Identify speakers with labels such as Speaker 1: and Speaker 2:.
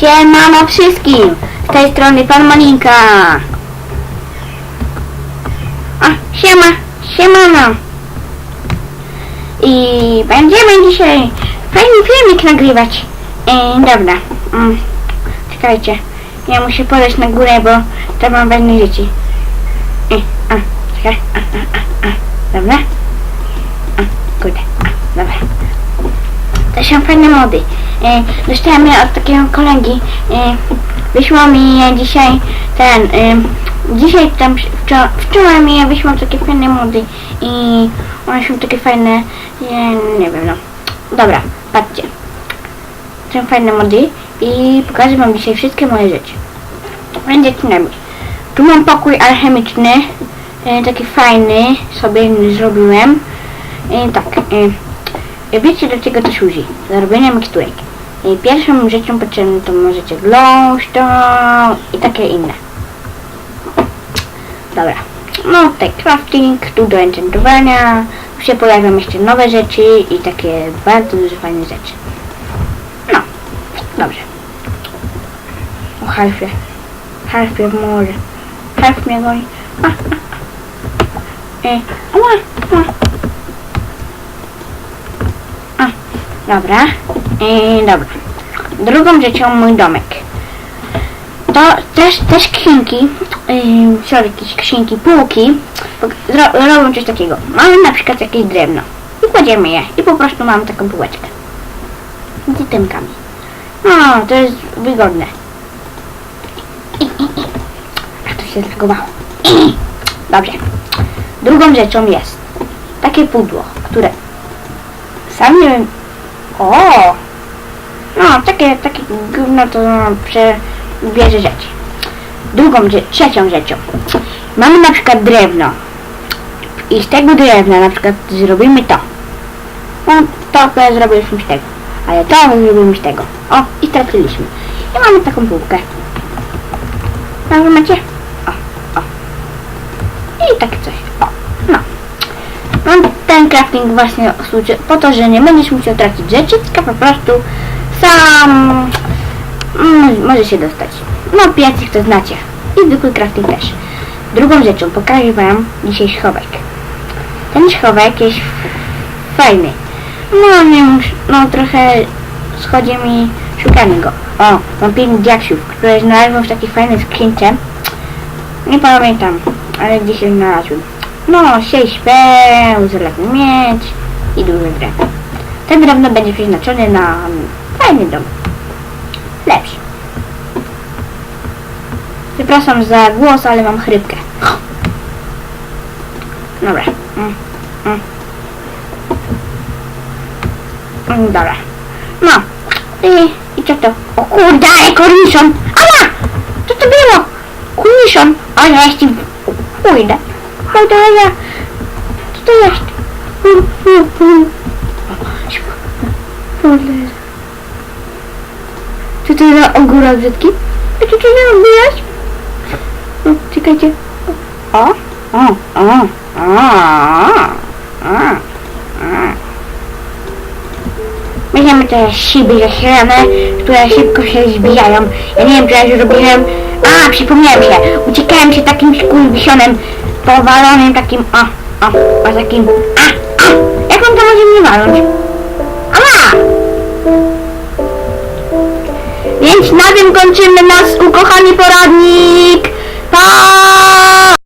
Speaker 1: Siemano wszystkim! Z tej strony pan Malinka. A, siema, siemano. I będziemy dzisiaj fajny filmik nagrywać. E, dobra, mm, czekajcie. Ja muszę podejść na górę, bo tam mam ważne dzieci. E, a, czekaj, a, a, a, a, dobra. A, kurde, a, dobra. To są fajne mody. E, dostałem je od takiego kolegi. E, wysłał mi je dzisiaj ten. E, dzisiaj tam wczoraj, mi je wysłał takie fajne mody i one są takie fajne. Nie wiem no. Dobra, patrzcie. Są fajne mody i pokażę wam dzisiaj wszystkie moje rzeczy. Będzie przynajmniej. Tu mam pokój alchemiczny. Taki fajny sobie zrobiłem. Tak. Wiecie do czego to służy? Do robienia miksturek. I pierwszą rzeczą potrzebną to możecie glowstone i takie inne. Dobra. No tutaj crafting, tu do enchantowania. Tu się pojawią jeszcze nowe rzeczy i takie bardzo duże fajne rzeczy. No, dobrze. O harfie. Harfie w morze. Harf mnie goni. A, a, a. E, ała. A, dobra. I dobra. Drugą rzeczą mój domek. To też, też skrzynki, yy, sorry, jakieś półki, zro, robią coś takiego. Mamy na przykład jakieś drewno i kładziemy je i po prostu mamy taką półeczkę z tymkami. No, to jest wygodne. I. Ach, to się zlagowało. Dobrze. Drugą rzeczą jest takie pudło, które sam nie. O! No, takie, takie gówno to przebierze rzeczy. Drugą, rze- trzecią rzeczą. Mamy na przykład drewno. I z tego drewna na przykład zrobimy to. No, to akurat zrobiliśmy z tego. Ale to zrobimy z tego. O, i trafiliśmy. I mamy taką półkę. No, macie? O, o. I takie coś. O, no. No, ten crafting właśnie po to, że nie będziesz musiał tracić rzeczy, tylko po prostu sam mm, może się dostać. No, piecyk to znacie. I zwykły crafting też. Drugą rzeczą pokażę wam dzisiaj schowek. Ten schowek jest fajny. No, nie no trochę schodzi mi szukanie go. O, mam pięć diaksiów, które znalazłem w takiej fajnej skrzynce. Nie pamiętam, ale gdzieś je znalazłem. No, sześć peł, żelazny miecz i duże drewno. Ten drewno będzie przeznaczone na fajny dom. Lepszy. Przepraszam za głos, ale mam chrypkę. Dobra. Mm, mm. Mm, Dobra. No. I, I co to? O kurde, ale korniszon! Ała! Co to było? Korniszon! A ja jestem... Kurde. Cholera. Co to jest? Mm, Co to za ogóra brzydki? A co to za robiłeś? O, czekajcie. O, o, o, o, o. Weźmiemy te szyby zasilane, które szybko się zbijają. Ja nie wiem, czy ja już robiłem... A, przypomniałem się. Uciekałem się takim skurwisionem, powalonym takim... O, o, o takim... A, a, jak on to może mnie walnąć? tym kończymy nasz ukochany poradnik. Pa!